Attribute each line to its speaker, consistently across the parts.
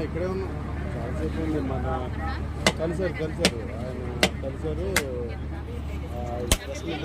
Speaker 1: ఇక్కడే ఉన్నాం చాలాసేపు ఉంది మన కలిసారు కలిసారు ఆయన కలిసారు ప్రెస్ మీట్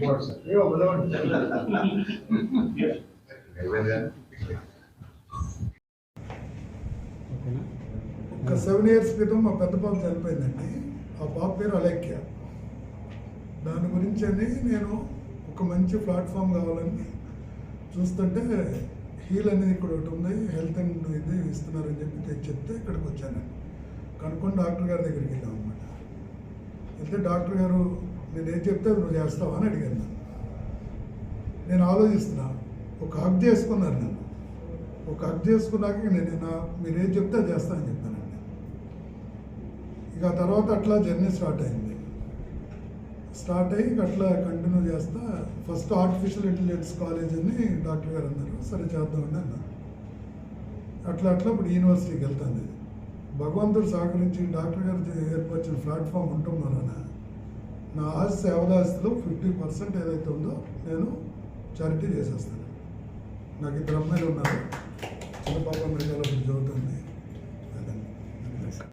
Speaker 2: ఒక సెవెన్ ఇయర్స్ క్రితం మా పెద్ద పాప చనిపోయిందండి. ఆ పాప పేరు అలేఖ్య. దాని గురించి అని నేను ఒక మంచి ప్లాట్ఫామ్ కావాలని చూస్తుంటే హీల్ అనేది ఇక్కడ ఒకటి ఉంది హెల్త్ అండ్ ఇది ఇస్తున్నారని చెప్పి చెప్తే ఇక్కడికి వచ్చాను. కనుక్కొని డాక్టర్ గారి దగ్గరికి వెళ్ళాం అనమాట వెళ్తే డాక్టర్ గారు నేను చెప్తే నువ్వు చేస్తావా అని అడిగాను నన్ను. నేను ఆలోచిస్తున్నా ఒక హక్ చేసుకున్నారు నన్ను. ఒక హక్ చేసుకున్నాక నేను నా మీరు చెప్తే చేస్తానని చెప్పానండి. ఇక ఆ తర్వాత అట్లా జర్నీ స్టార్ట్ అయింది. స్టార్ట్ అయ్యి అట్లా కంటిన్యూ చేస్తా ఫస్ట్ ఆర్టిఫిషియల్ ఇంటెలిజెన్స్ కాలేజ్ అని డాక్టర్ గారు అన్నారు. సరే చేద్దామని అన్నారు. అట్లా అట్లా ఇప్పుడు యూనివర్సిటీకి వెళ్తాను భగవంతుడు సహకరించి డాక్టర్ గారు ఏర్పరిచిన ప్లాట్ఫామ్ ఉండటం వలన నా ఆస్తి సేవదాస్తిలో ఫిఫ్టీ పర్సెంట్ ఏదైతే ఉందో నేను చారిటీ చేసేస్తాను. నాకు ఇద్దరు అమ్మాయిలు ఉన్నారు.